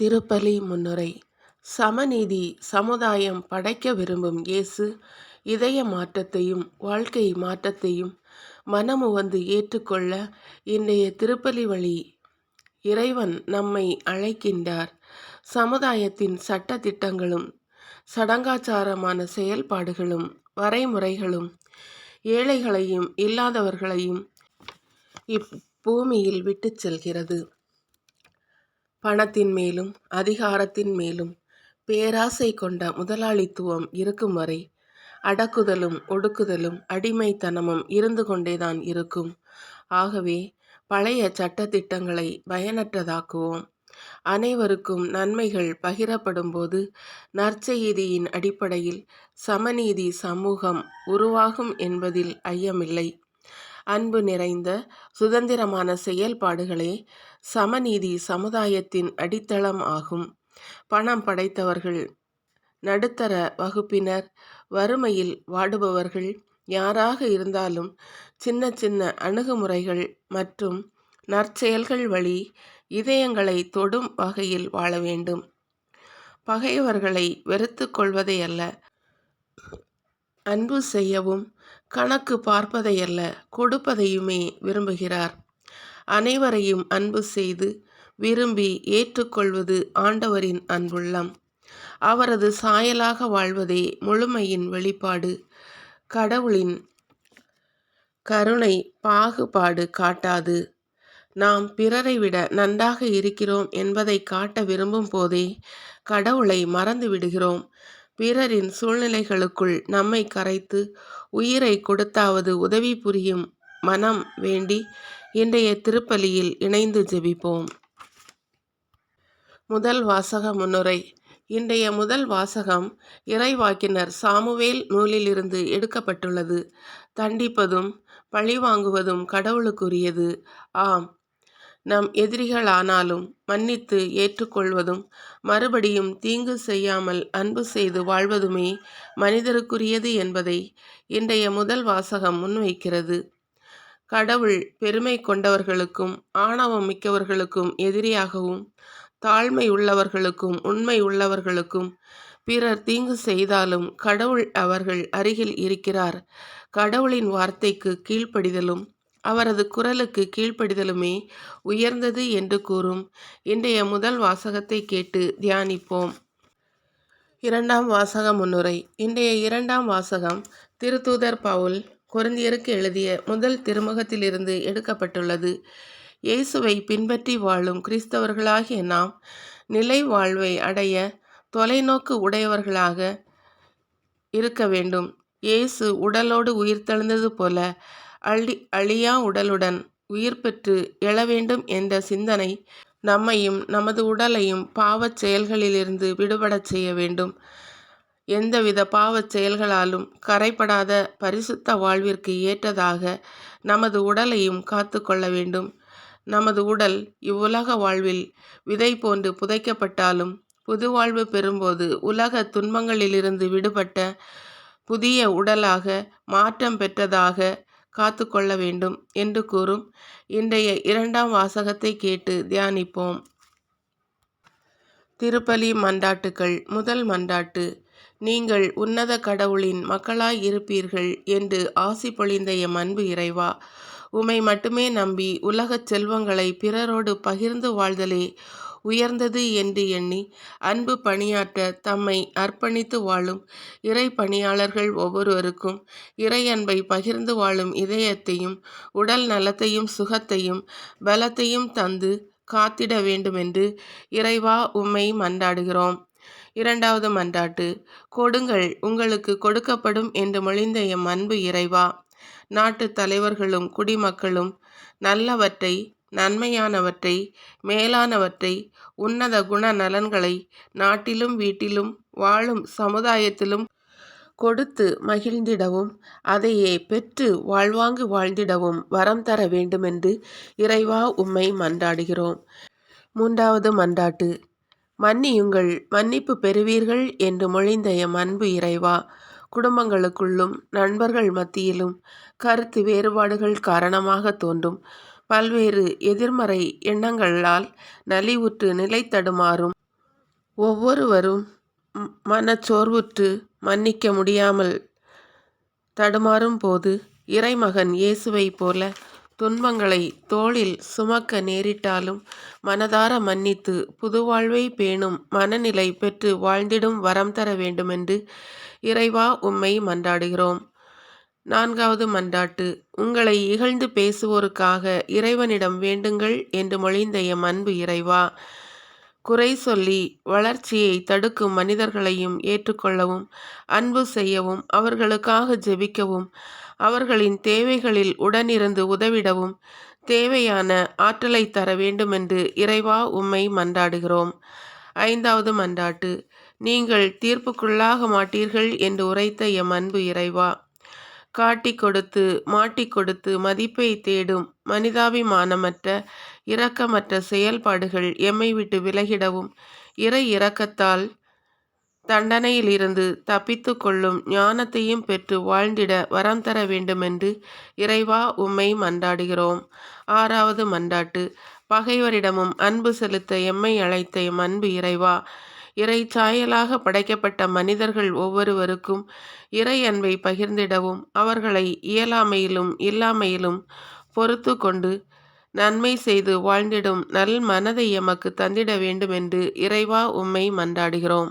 திருப்பலி முன்னுரை. சமநீதி சமுதாயம் படைக்க விரும்பும் இயேசு இதய மாற்றத்தையும் வாழ்க்கை மாற்றத்தையும் மனமுவந்து ஏற்றுக்கொள்ள இன்றைய திருப்பலி வழி இறைவன் நம்மை அழைக்கின்றார். சமுதாயத்தின் சட்ட திட்டங்களும் சடங்காச்சாரமான செயல்பாடுகளும் வரைமுறைகளும் ஏழைகளையும் இல்லாதவர்களையும் இப்பூமியில் விட்டுச் செல்கிறது. பணத்தின் மேலும் அதிகாரத்தின் மேலும் பேராசை கொண்ட முதலாளித்துவம் இருக்கும் வரை அடக்குதலும் ஒடுக்குதலும் அடிமைத்தனமும் இருந்து கொண்டேதான் இருக்கும். ஆகவே பழைய சட்டத்திட்டங்களை பயனற்றதாக்குவோம். அனைவருக்கும் நன்மைகள் பகிரப்படும்போது நற்செய்தியின் அடிப்படையில் சமநீதி சமூகம் உருவாகும் என்பதில் ஐயமில்லை. அன்பு நிறைந்த சுதந்திரமான செயல்பாடுகளே சமநீதி சமுதாயத்தின் அடித்தளம் ஆகும். பணம் படைத்தவர்கள் நடுத்தர வகுப்பினர் வறுமையில் வாடுபவர்கள் யாராக இருந்தாலும் சின்ன சின்ன அணுகுமுறைகள் மற்றும் நற்செயல்கள் வழி இதயங்களை தொடும் வகையில் வாழ வேண்டும். பகைவர்களை வெறுத்து கொள்வதை அல்ல அன்பு செய்யவும் கணக்கு பார்ப்பதையல்ல கொடுப்பதையுமே விரும்புகிறார். அனைவரையும் அன்பு செய்து விரும்பி ஏற்றுக்கொள்வது ஆண்டவரின் அன்புள்ளம். அவரது சாயலாக வாழ்வதே முழுமையின் வெளிப்பாடு. கடவுளின் கருணை பாகுபாடு காட்டாது. நாம் பிறரை விட நன்றாக இருக்கிறோம் என்பதை காட்ட விரும்பும் போதே கடவுளை மறந்து விடுகிறோம். பிறரின் சூழ்நிலைகளுக்குள் நம்மை கரைத்து உயிரை கொடுத்தாவது உதவி புரியும் மனம் வேண்டி இன்றைய திருப்பலியில் இணைந்து ஜெபிப்போம். முதல் வாசக முன்னுரை. இன்றைய முதல் வாசகம் இறைவாக்கினர் சாமுவேல் நூலிலிருந்து எடுக்கப்பட்டுள்ளது. தண்டிப்பதும் பழிவாங்குவதும் கடவுளுக்குரியது. ஆம். நம் எதிரிகளானாலும் மன்னித்து ஏற்றுக்கொள்வதும் மறுபடியும் தீங்கு செய்யாமல் அன்பு செய்து வாழ்வதுமே மனிதருக்குரியது என்பதை இன்றைய முதல் வாசகம் முன்வைக்கிறது. கடவுள் பெருமை கொண்டவர்களுக்கும் ஆணவம் மிக்கவர்களுக்கும் எதிரியாகவும் தாழ்மை உள்ளவர்களுக்கும் உண்மை உள்ளவர்களுக்கும் பிறர் தீங்கு செய்தாலும் கடவுள் அவர்கள் அருகில் இருக்கிறார். கடவுளின் வார்த்தைக்கு கீழ்ப்படிதலும் அவரது குரலுக்கு கீழ்ப்படிதலுமே உயர்ந்தது என்று கூறும். இன்றைய முதல் வாசகத்தை கேட்டு தியானிப்போம். இரண்டாம் வாசக முன்னுரை. இன்றைய இரண்டாம் வாசகம் திருத்தூதர் பவுல் கொருந்தியருக்கு எழுதிய முதல் திருமுகத்திலிருந்து எடுக்கப்பட்டுள்ளது. இயேசுவை பின்பற்றி வாழும் கிறிஸ்தவர்களாகிய நாம் நிலை வாழ்வை அடைய தொலைநோக்கு உடையவர்களாக இருக்க வேண்டும். இயேசு உடலோடு உயிர்த்தெழுந்தது போல அழி அழியா உடலுடன் உயிர் பெற்று எழ வேண்டும் என்ற சிந்தனை நம்மையும் நமது உடலையும் பாவச் செயல்களிலிருந்து விடுபடச் செய்ய வேண்டும். எந்தவித பாவச் செயல்களாலும் கரைப்படாத பரிசுத்த வாழ்விற்கு ஏற்றதாக நமது உடலையும் காத்து கொள்ள வேண்டும். நமது உடல் இவ்வுலக வாழ்வில் விதை போன்று புதைக்கப்பட்டாலும் புது வாழ்வு பெறும்போது உலக துன்பங்களிலிருந்து விடுபட்ட புதிய உடலாக மாற்றம் பெற்றதாக காத்து கொள்ள வேண்டும் என்று கூறும் இன்றைய இரண்டாம் வாசகத்தை கேட்டு தியானிப்போம். திருப்பலி மண்டாட்டுக்கள் முதல் மண்டாட்டு நீங்கள் உன்னத கடவுளின் மக்களாய் இருப்பீர்கள் என்று ஆசி பொழிந்த எம் அன்பு இறைவா. உமை மட்டுமே நம்பி உலகச் செல்வங்களை பிறரோடு பகிர்ந்து வாழ்தலே உயர்ந்தது என்று எண்ணி அன்பு பணியாற்ற தம்மை அர்ப்பணித்து வாழும் இறை பணியாளர்கள் ஒவ்வொருவருக்கும் இறை அன்பை பகிர்ந்து வாழும் இதயத்தையும் உடல் நலத்தையும் சுகத்தையும் பலத்தையும் தந்து காத்திட வேண்டுமென்று இறைவா உம்மை மன்றாடுகிறோம். இரண்டாவது மன்றாட்டு கொடுங்கள் உங்களுக்கு கொடுக்கப்படும் என்று மொழிந்த எம் அன்பு இறைவா. நாட்டு தலைவர்களும் குடிமக்களும் நல்லவற்றை நன்மையானவற்றை மேலானவற்றை உன்னத குண நலன்களை நாட்டிலும் வீட்டிலும் வாழும் சமுதாயத்திலும் கொடுத்து மகிழ்ந்திடவும் அதையே பெற்று வாழ்வாங்கு வாழ்ந்திடவும் வரம் தர வேண்டுமென்று இறைவா உம்மை மன்றாடுகிறோம். மூன்றாவது மன்றாட்டு மன்னியுங்கள் மன்னிப்பு பெறுவீர்கள் என்று மொழிந்த எம் அன்பு இறைவா. குடும்பங்களுக்குள்ளும் நண்பர்கள் மத்தியிலும் கருத்து வேறுபாடுகள் காரணமாக தோன்றும். பல்வேறு எதிர்மறை எண்ணங்களால் நலிவுற்று நிலை தடுமாறும். ஒவ்வொருவரும் மனச்சோர்வுற்று மன்னிக்க முடியாமல் தடுமாறும் போது இறைமகன் இயேசுவைப் போல துன்பங்களை தோளில் சுமக்க நேரிட்டாலும் மனதார மன்னித்து புதுவாழ்வை பேணும் மனநிலை பெற்று வாழ்ந்திடும் வரம் தர வேண்டுமென்று இறைவா உம்மை மன்றாடுகிறோம். நான்காவது மன்றாட்டு உங்களை இகழ்ந்து பேசுவோருக்காக இறைவனிடம் வேண்டுங்கள் என்று மொழிந்த எம் அன்பு இறைவா குறை சொல்லி வளர்ச்சியை தடுக்கும் மனிதர்களையும் ஏற்றுக்கொள்ளவும் அன்பு செய்யவும் அவர்களுக்காக ஜெபிக்கவும் அவர்களின் தேவைகளில் உடனிருந்து உதவிடவும் தேவையான ஆற்றலை தர வேண்டுமென்று இறைவா உம்மை மன்றாடுகிறோம். ஐந்தாவது மன்றாட்டு நீங்கள் தீர்ப்புக்குள்ளாக மாட்டீர்கள் என்று உரைத்த எம் அன்பு இறைவா காட்டிக் கொடுத்து மாட்டி கொடுத்து மதிப்பை தேடும் மனிதாபிமானமற்ற இரக்கமற்ற செயல்பாடுகள் எம்மை விட்டு விலகிடவும் இறை இரக்கத்தால் தண்டனையிலிருந்து தப்பித்து கொள்ளும் ஞானத்தையும் பெற்று வாழ்ந்திட வரம் தர வேண்டுமென்று இறைவா உம்மை மன்றாடுகிறோம். ஆறாவது மன்றாட்டு பகைவரிடமும் அன்பு செலுத்த எம்மை அழைத்த எம் அன்பு இறைவா இறை சாயலாக படைக்கப்பட்ட மனிதர்கள் ஒவ்வொருவருக்கும் இறை அன்பை பகிர்ந்திடவும் அவர்களை இயலாமையிலும் இல்லாமையிலும் பொறுத்து கொண்டு நன்மை செய்து வாழ்ந்திடும் நல் மனதை எமக்கு தந்திட வேண்டுமென்று இறைவா உம்மை மன்றாடுகிறோம்.